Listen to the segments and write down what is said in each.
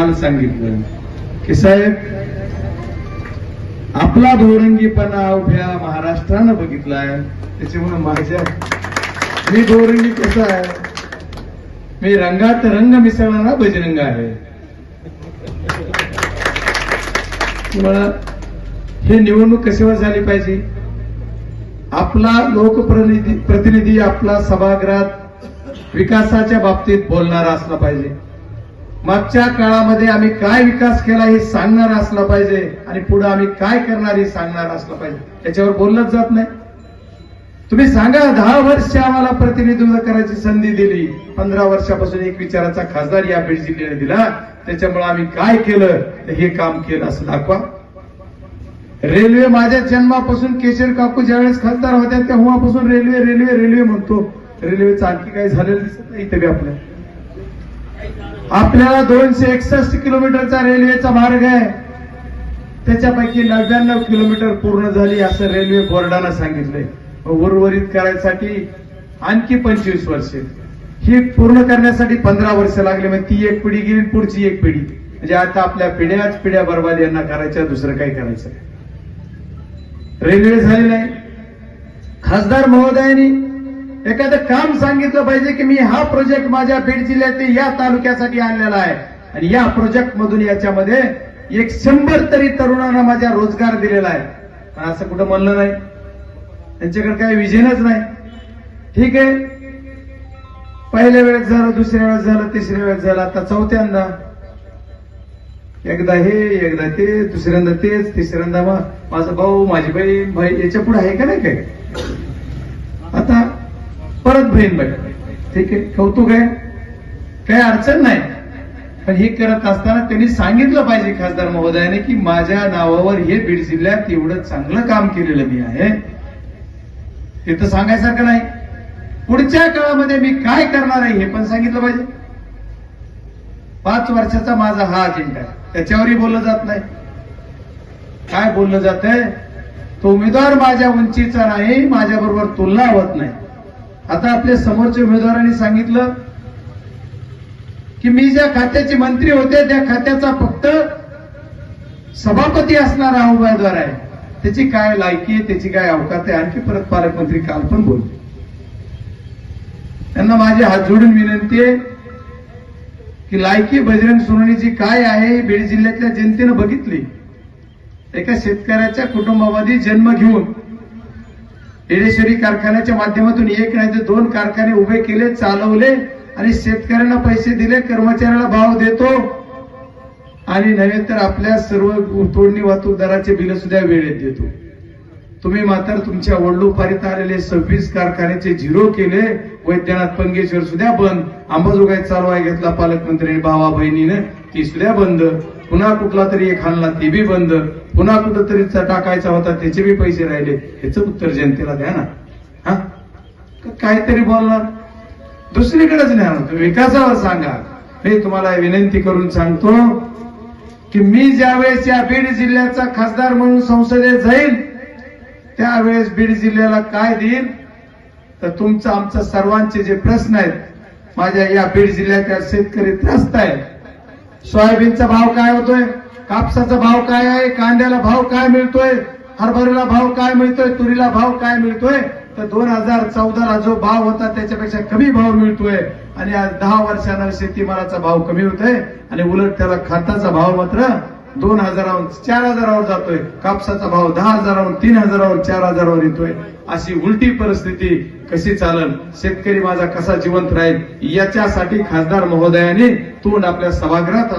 काल सांगितलं. की साहेब आपला धोरंगीपणा उभ्या महाराष्ट्रानं बघितलाय त्याच्यामुळे माझ्या मी धोरंगी कसा आहे? मी रंगात रंग मिसळणारा बजरंग आहे. मला हे निवडणूक कशावर झाली पाहिजे? आपला लोकप्रतिनिधी प्रतिनिधी आपला सभागृहात विकासाच्या बाबतीत बोलणारा असला पाहिजे. मागच्या काळामध्ये आम्ही काय विकास केला हे सांगणार असला पाहिजे आणि पुढे आम्ही काय करणार हे सांगणार असलं पाहिजे. त्याच्यावर बोललंच जात नाही. तुम्ही सांगा दहा वर्ष आम्हाला प्रतिनिधित्व करायची संधी दिली. पंधरा वर्षापासून एक विचाराचा खासदार या बीड जिल्ह्याने दिला. त्याच्यामुळे आम्ही काय केलं तर हे काम केलं असं दाखवा. रेल्वे माझ्या जन्मापासून केशर काकू ज्यावेळेस खासदार होत्या तेव्हापासून रेल्वे रेल्वे रेल्वे म्हणतो. रेल्वेचं आणखी काही झालेलं दिसत नाही इथे आपल्या आपल्याला दोनशे एकसष्ट किलोमीटरचा रेल्वेचा मार्ग आहे. त्याच्यापैकी नव्याण्णव किलोमीटर पूर्ण झाली असं रेल्वे बोर्डानं सांगितलंय. उर्वरित करायसाठी आणखी पंचवीस वर्ष. ही पूर्ण करण्यासाठी पंधरा वर्ष लागले म्हणजे ती एक पिढी गेली पुढची एक पिढी. म्हणजे आता आपल्या पिढ्याच पिढ्या बरबाद यांना करायच्या दुसरं काही करायचं नाही. रेल्वे झालेलं नाही. खासदार महोदयांनी एखादं काम सांगितलं पाहिजे की मी हा प्रोजेक्ट माझ्या बीड जिल्ह्यातील या तालुक्यासाठी आणलेला आहे. आणि या प्रोजेक्ट मधून याच्यामध्ये एक शंभर तरी तरुणांना माझ्या रोजगार दिलेला आहे. पण असं कुठं म्हणलं नाही. त्यांच्याकडे काही विजनच नाही. ठीक आहे. पहिल्या वेळेस झालं दुसऱ्या वेळेस झालं तिसऱ्या वेळेस झालं आता चौथ्यांदा. एकदा हे एकदा ते दुसऱ्यांदा तेच तिसऱ्यांदा माझा भाऊ माझी बहीण भाई याच्यापुढे आहे का नाही काय परत बहीण बाई. ठीक आहे? कौतुक आहे? काही अडचण नाही. पण हे करत असताना त्यांनी सांगितलं पाहिजे खासदार महोदयाने की माझ्या नावावर हे बीड जिल्ह्यात एवढं चांगलं काम केलेलं मी आहे. हे तर सांगायसारखं नाही. पुढच्या काळामध्ये मी काय करणार आहे हे पण सांगितलं पाहिजे. पाच वर्षाचा माझा हा अजेंडा आहे. त्याच्यावरही बोललं जात नाही. काय बोललं जात आहे तो उमेदवार माझ्या उंचीचा नाही माझ्याबरोबर तुलना होत नाही. आता आपल्या समोरच्या उमेदवारांनी सांगितलं की मी ज्या खात्याचे मंत्री होते त्या खात्याचा फक्त सभापती असणारा हा उमेदवार आहे. त्याची काय लायकी आहे त्याची काय अवकात आहे आणखी परत पालकमंत्री काल पण बोलले. त्यांना माझी हात जोडून विनंती आहे की लायकी बजरंग सोनवणीची काय आहे ही बीड जिल्ह्यातल्या जनतेनं बघितली. एका शेतकऱ्याच्या कुटुंबामध्ये जन्म घेऊन येडेश्वरी कारखान्याच्या माध्यमातून एक नाही तर दोन कारखाने उभे केले चालवले आणि शेतकऱ्यांना पैसे दिले कर्मचाऱ्याला भाव देतो. आणि नव्हे तर आपल्या सर्व तोडणी वाहतूकदाराचे बिल सुद्धा वेळेत देतो. तुम्ही मात्र तुमच्या वडलोपारीत आलेले सव्वीस कारखान्याचे झिरो केले वैद्यनाथ पंगेश्वर सुद्धा बंद अंबाजोगाई चालवाय घेतला पालकमंत्री भावा बहिणीनं ती सुद्धा बंद पुन्हा कुठला तरी एक आणला ते बी बंद. पुन्हा कुठंतरी टाकायचा होता त्याचे बी पैसे राहिले. ह्याचं उत्तर जनतेला द्या ना. हा? काहीतरी बोलणार? दुसरीकडेच नाही तुम्ही विकासावर सांगा. मी तुम्हाला विनंती करून सांगतो की मी ज्यावेळेस या बीड जिल्ह्याचा खासदार म्हणून संसदेत जाईल त्यावेळेस बीड जिल्ह्याला काय देईल तर तुमचं आमचं सर्वांचे जे प्रश्न आहेत माझ्या या बीड जिल्ह्याच्या शेतकरी त्रस्त आहेत. सोयाबीनचा भाव काय होतोय? कापसाचा भाव काय आहे? कांद्याला भाव काय मिळतोय? हरभऱ्याला भाव काय मिळतोय? तुरीला भाव काय मिळतोय? तर दोन हजार चौदाला जो भाव होता त्याच्यापेक्षा कमी भाव मिळतोय. आणि आज दहा वर्षानं शेतीमालाचा भाव कमी होतोय. आणि उलट त्याला खताचा भाव मात्र दोन हजारावर चार हजारावर जातोय. कापसाचा भाव दहा हजारावर तीन हजारावर चार हजारावर येतोय. अशी उलटी परिस्थिती कशी चालल शेतकरी माझा कसा जिवंत राहील? याच्यासाठी खासदार महोदयाने तोंड आपल्या सभागृहात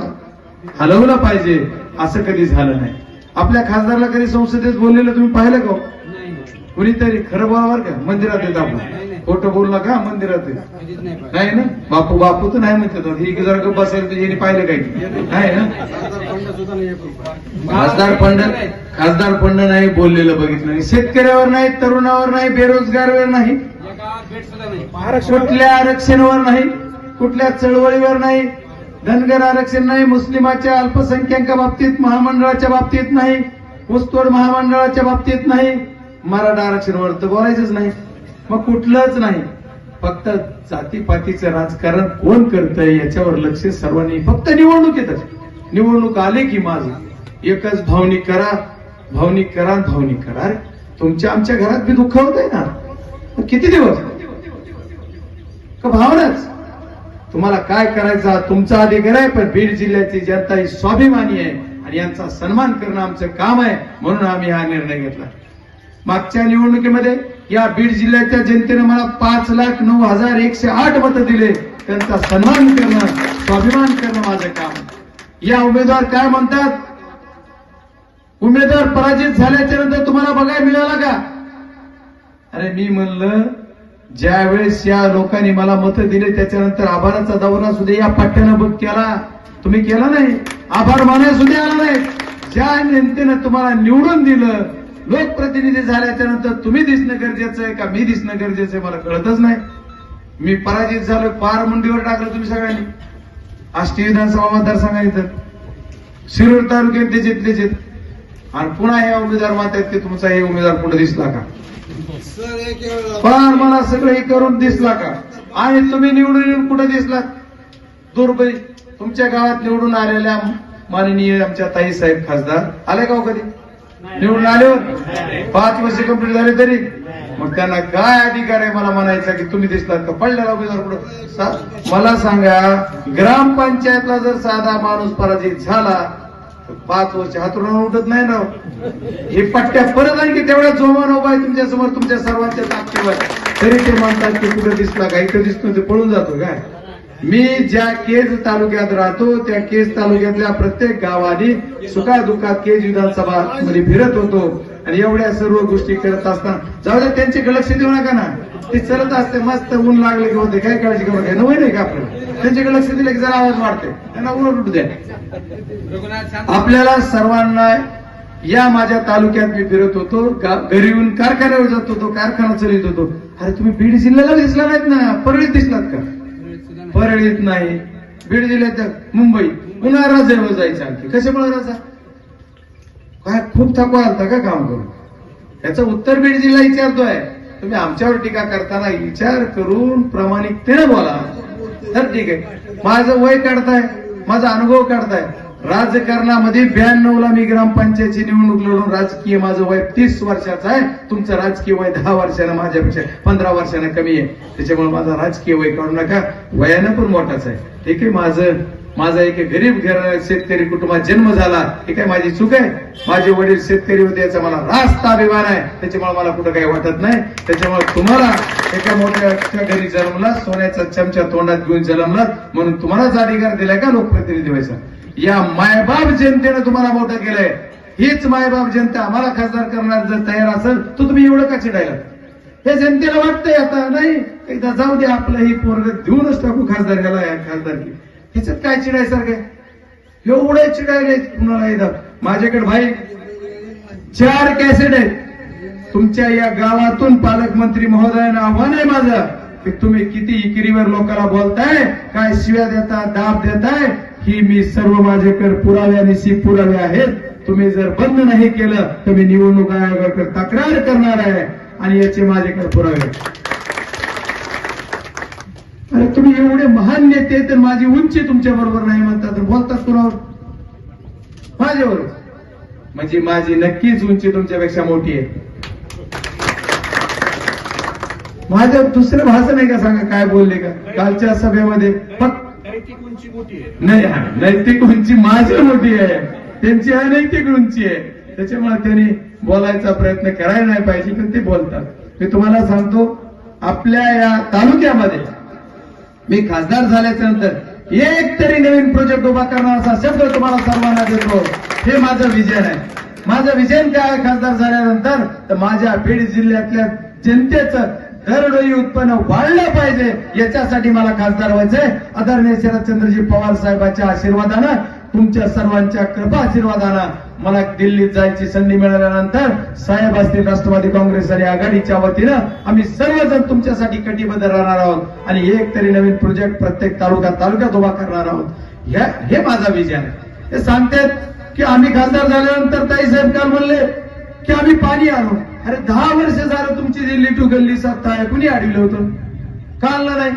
हलवलं पाहिजे. असं कधी झालं नाही. आपल्या खासदारला कधी संसदेत बोललेलं तुम्ही पाहिलं का? कुणीतरी खरं बोलावर का? मंदिरात येत आपण खोटं बोलला का? मंदिरात येत. नाही ना? बापू बापू तर नाही म्हणतात ही जर गप्प बसेल तर यांनी पाहिलं काय नाही ना? खासदार फंड खासदार फंड नाही. बोललेलं बघितलं नाही. शेतकऱ्यावर नाही तरुणावर नाही बेरोजगारवर नाही. कुठल्या आरक्षणावर नाही कुठल्या चळवळीवर नाही धनगर आरक्षण नाही मुस्लिमाच्या अल्पसंख्याका बाबतीत महामंडळाच्या बाबतीत नाही ऊसतोड महामंडळाच्या बाबतीत नाही मराठा आरक्षणावर तर बोलायचंच नाही. मग कुठलंच नाही. फक्त जातीपातीचं राजकारण कोण करतंय याच्यावर लक्ष सर्वांनी फक्त निवडणूक येतात. निवडणूक आली की माझं. एकच भावनिक करा भावनिक करा भावनिक करा अरे तुमच्या आमच्या घरात बी दुःख होत आहे ना. किती दिवस? का भावनाच? तुम्हाला काय करायचं तुमचा अधिकार आहे पण बीड जिल्ह्याची जनता ही स्वाभिमानी आहे आणि यांचा सन्मान करणं आमचं काम आहे म्हणून आम्ही हा निर्णय घेतला. मागच्या निवडणुकीमध्ये या बीड जिल्ह्याच्या जनतेने मला पाच लाख नऊ हजार एकशे आठ मतं दिले. त्यांचा सन्मान करणं स्वाभिमान करणं माझं काम या उमेदवार काय म्हणतात? उमेदवार पराजित झाल्याच्यानंतर तुम्हाला बघायला मिळाला का? अरे मी म्हणलं ज्या वेळेस या लोकांनी मला मतं दिले त्याच्यानंतर आभाराचा दौरा सुद्धा या पाठ्यानं बघ केला. तुम्ही केला नाही. आभार मानाय सुद्धा आला नाही. ज्या जनतेनं तुम्हाला निवडून दिलं लोकप्रतिनिधी झाल्याच्यानंतर तुम्ही दिसणं गरजेचं आहे का? मी दिसणं गरजेचं आहे मला कळतच नाही. मी पराजित झालो पार मुंडीवर टाकलं तुम्ही सगळ्यांनी. आष्टी विधानसभा मतदारसंघा इथं. शिरूर तालुक्यात ते जिथले जिथ आणि पुन्हा हे उमेदवार म्हणतात की तुमचा हे उमेदवार पुढे दिसला का? पण मला सगळं हे करून दिसला का? आणि तुम्ही निवडून येऊन कुठे दिसलात दुर्बई. तुमच्या गावात निवडून आलेल्या माननीय आमच्या ताई साहेब खासदार. आले का हो कधी? निवडून आले पाच वर्ष कंप्लीट झाले तरी. मग त्यांना काय अधिकार आहे मला म्हणायचा की तुम्ही दिसलात का? पडलेला उमेदवार कुठं मला सांगा ग्रामपंचायतला जर साधा माणूस पराजित झाला पाच वर्ष हातरून उठत नाही ना. हे पट्ट्या परत आणखी तेवढ्या जोमान उभा आहे तुमच्यासमोर तुमच्या सर्वांच्या ताकदीवर. तरी ते म्हणतात की कुठं दिसला का? इथं दिसतो ते पळून जातो काय? मी ज्या केज तालुक्यात राहतो त्या केज तालुक्यातल्या प्रत्येक गावाने सुखा दुखात केज विधानसभा मध्ये फिरत होतो. आणि एवढ्या सर्व गोष्टी करत असताना जाऊ द्या त्यांच्याकडे लक्ष देऊ नका ना. ते चलत असते मस्त ऊन लागले की होते काय काळजी करू नका. नवं नाही का आपलं त्यांच्याकडे लक्ष दिलं की जरा आवाज वाढते. त्यांना ऊन उठू द्या. आपल्याला सर्वांना या माझ्या तालुक्यात मी फिरत होतो घरी येऊन कारखान्यावर जात होतो कारखाना चलित होतो. अरे तुम्ही बीड जिल्ह्याला दिसला नाहीत ना? परळीत दिसलात का? परळीत नाही. बीड जिल्ह्यात मुंबई. पुन्हा राजावर जायचं आणखी. कशामुळे राजा रजा? खूप थकवा आलता का काम करून? त्याचं उत्तर बीड जिल्हा विचारतोय. तुम्ही आमच्यावर टीका करताना विचार करून प्रामाणिकतेने बोला. तर ठीक आहे. माझं वय काढताय माझा अनुभव काढताय. राजकारणामध्ये ब्याण्णव ला मी ग्रामपंचायतची निवडणूक लढून राजकीय माझं वय तीस वर्षाचं आहे. तुमचं राजकीय वय दहा वर्षानं माझ्यापेक्षा पंधरा वर्षानं कमी आहे. त्याच्यामुळे माझा राजकीय वय काढू नका. वयानं पण मोठाच आहे. ठीक आहे? माझं माझा एक गरीब घर शेतकरी कुटुंबात जन्म झाला हे काय माझी चूक आहे? माझे वडील शेतकरी होते याचा मला रास्त अभिमान आहे. त्याच्यामुळे मला कुठं काही वाटत नाही. त्याच्यामुळे तुम्हाला एका मोठ्या घरी जन्मला सोन्याचा चमचा तोंडात घेऊन जन्मला म्हणून तुम्हालाच अधिकार दिलाय का लोकप्रतिनिधी व्हायचा? या मायबाप जनतेनं तुम्हाला मोठं केलंय. हीच मायबाप जनता आम्हाला खासदार करणार जर तयार असेल तर तुम्ही एवढं का चिडायला? हे जनतेला वाटतंय आता नाही एकदा जाऊ दे आपलं ही पोरग देऊनच टाकू खासदार ह्याला खासदार खासदारकी. ह्याच्यात काय चिडायसारखं आहे? एवढं चिडायले कुणाला येतात माझ्याकडे भाई चार कॅसेट आहेत. तुमच्या या गावातून पालकमंत्री महोदयांना आव्हान आहे माझं की तुम्ही किती इकिरीवर लोकांना बोलताय काय शिव्या देता दाब देताय ही मी सर्व माझ्याकडे पुरावे आणि सी पुरावे आहेत. तुम्ही जर बंद नाही केलं तर मी निवडणूक आयोगाकडे तक्रार करणार आहे आणि याचे माझ्याकडे पुरावे अरे तुम्ही एवढे महान नेते तर माझी उंची तुमच्या बरोबर नाही म्हणतात तर बोलतात कुणावर? माझ्यावर. म्हणजे माझी नक्कीच उंची तुमच्यापेक्षा मोठी आहे. माझं दुसरं भाषण आहे का सांगा? काय बोलले का? कालच्या सभेमध्ये फक्त नैतिक उंची मोठी आहे. नाही हा, नैतिक उंची माझी मोठी आहे. त्यांची अनैतिक उंची आहे. त्याच्यामुळे त्यांनी बोलायचा प्रयत्न करायला नाही पाहिजे पण ते बोलतात. मी तुम्हाला सांगतो आपल्या या तालुक्यामध्ये मी खासदार झाल्याच्यानंतर एक तरी नवीन प्रोजेक्ट उभा करणार असा शब्द तुम्हाला सर्वांना देतो. हे माझं विजन आहे. माझं विजन काय खासदार झाल्यानंतर तर माझ्या बीड जिल्ह्यातल्या जनतेचं दरडोई उत्पन्न वाढलं पाहिजे याच्यासाठी मला खासदार व्हायचंय. आदरणीय शरदचंद्रजी पवार साहेबांच्या आशीर्वादानं तुमच्या सर्वांच्या कृपा आशीर्वादानं मला दिल्लीत जायची संधी मिळाल्यानंतर साहेब असतील राष्ट्रवादी काँग्रेस आणि आघाडीच्या वतीनं आम्ही सर्वजण तुमच्यासाठी कटिबद्ध राहणार आहोत आणि एक तरी नवीन प्रोजेक्ट प्रत्येक तालुक्यात तालुक्यात उभा करणार आहोत. हे माझा विजन आहे. ते की आम्ही खासदार झाल्यानंतर ताई साहेब काल म्हणले की आम्ही पाणी आणू. अरे दहा वर्ष झालं तुमची दिल्ली टू गल्ली सत्ता आहे कुणी अडविलं होतं? का आणलं नाही.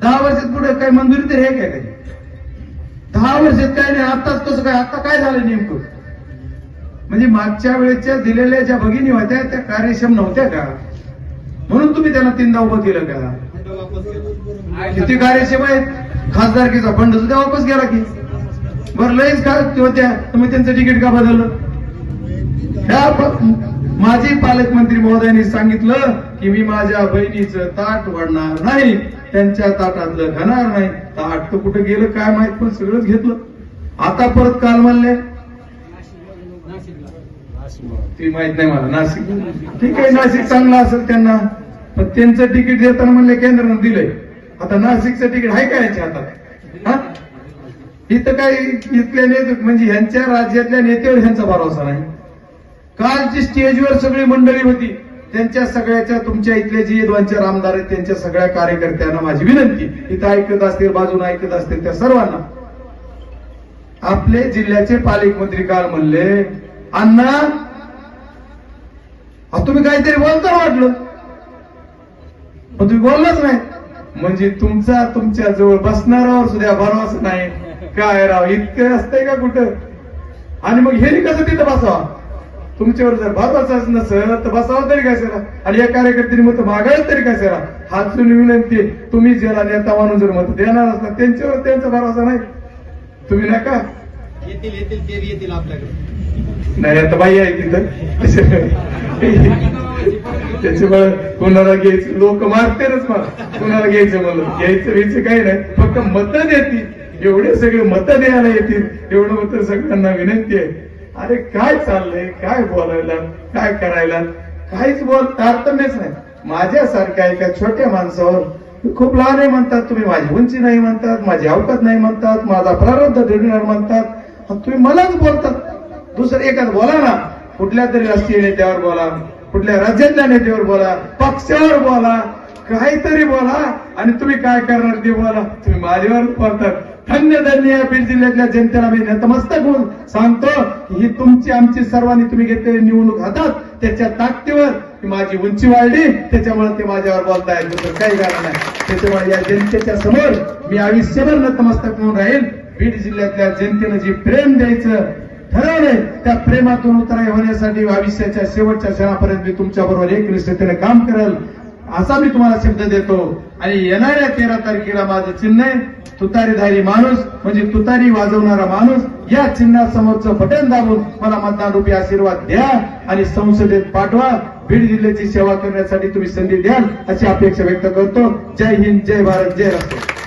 दहा वर्षात पुढे काही मंजुरी तर हे काय काही दहा वर्षात काय नाही आताच कसं काय आता काय झालं नेमकं? म्हणजे मागच्या वेळेच्या दिलेल्या ज्या भगिनी होत्या त्या कार्यक्षम नव्हत्या का? म्हणून तुम्ही त्यांना तीनदा उभं केलं का? किती कार्यक्षम आहेत? खासदारकीचा फंड सुद्धा वापस गेला की. बरं लयच का होत्या? तुम्ही त्यांचं तिकीट का बदललं? ह्या माझे माजी पालकमंत्री महोदयांनी सांगितलं की मी माझ्या बहिणीचं ताट वाढणार नाही. त्यांच्या ताटातलं घेणार नाही. ताट तर कुठे गेलं काय माहीत पण सगळंच घेतलं. आता परत काल मानले ती माहीत नाही मला नाशिक. ठीक आहे नाशिक चांगलं असेल त्यांना. पण त्यांचं तिकीट देताना म्हणले केंद्रानं दिलंय. आता नाशिकचं तिकीट आहे का यांच्या हातात? हा? इथं काय इथल्या नेते म्हणजे ह्यांच्या राज्यातल्या नेत्यावर ह्यांचा भरोसा नाही. कालची स्टेजवर सगळी मंडळी होती. त्यांच्या सगळ्याच्या तुमच्या इथले जे यदवांचे रामदार आहेत त्यांच्या सगळ्या कार्यकर्त्यांना माझी विनंती इथं ऐकत असतील बाजून ऐकत असतील त्या सर्वांना. आपले जिल्ह्याचे पालकमंत्री काल म्हणले अण्णा अहो, तुम्ही काहीतरी बोलता वाटलं. पण तुम्ही बोललाच नाही. म्हणजे तुमचा तुमच्या जवळ बसणाऱ्यावर सुद्धा भरवाच नाही. काय राव इतकं असतंय का कुठं? आणि मग हे कसं तिथं बसावा? तुमच्यावर जर भरोसाच नसेल तर बसावं तरी कशाला आणि या कार्यकर्त्यांनी मत मागायला तरी कशाला हात जोडून विनंती तुम्ही ज्याला नेता माणूस जर मत देणार असला त्यांच्यावर त्यांचा भरोसा नाही. तुम्ही नका. येतील येतील ते येतील आपल्याकडे. नाही आता बाई आहे तिथं. त्याच्यामुळे कोणाला घ्यायचं? लोक मारतेच मला. कोणाला घ्यायचं मला घ्यायचं घ्यायचं काही नाही. फक्त मत देतील. एवढे सगळे मत द्यायला येतील. एवढं मत सगळ्यांना विनंती आहे. अरे काय चाललंय? काय बोलायला? काय करायला? काहीच बोल तारतम्यच नाही. माझ्यासारख्या एका छोट्या माणसावर खूप लहान आहे म्हणतात. तुम्ही माझी उंची नाही म्हणतात माझी अवकात नाही म्हणतात माझा प्रारब्ध देणार म्हणतात. आणि तुम्ही मलाच बोलतात. दुसरं एकाच बोला ना. कुठल्या तरी राष्ट्रीय नेत्यावर बोला कुठल्या राज्यातल्या नेत्यावर बोला पक्षावर बोला काहीतरी बोला. आणि तुम्ही काय करणार ते बोला. तुम्ही माझ्यावर बोलतात. धन्य धन्य या बीड जिल्ह्यातल्या जनतेला मी नतमस्तक होऊन सांगतो की ही तुमची आमची सर्वांनी तुम्ही घेतलेली निवडणूक हातात त्याच्या ताकदीवर माझी उंची वाढली. त्याच्यामुळे ते माझ्यावर बोलताय. दुसरं काही कारण नाही. त्याच्यामुळे या जनतेच्या समोर मी आयुष्यभर नतमस्तक म्हणून राहील. बीड जिल्ह्यातल्या जनतेनं जी प्रेम द्यायचं ठरवलंय त्या प्रेमातून उतराई होण्यासाठी आयुष्याच्या शेवटच्या क्षणापर्यंत मी तुमच्या बरोबर एक निष्ठतेने काम करेल. असा मी तुम्हाला शब्द देतो. आणि येणाऱ्या तेरा तारखेला माझं चिन्ह आहे. तुतारीधारी माणूस म्हणजे तुतारी वाजवणारा माणूस या चिन्हासमोरचं बटन दाबून मला मतदान रुपये आशीर्वाद द्या आणि संसदेत पाठवा. बीड जिल्ह्याची सेवा करण्यासाठी तुम्ही संधी द्याल अशी अपेक्षा व्यक्त करतो. जय हिंद जय भारत जय राष्ट्र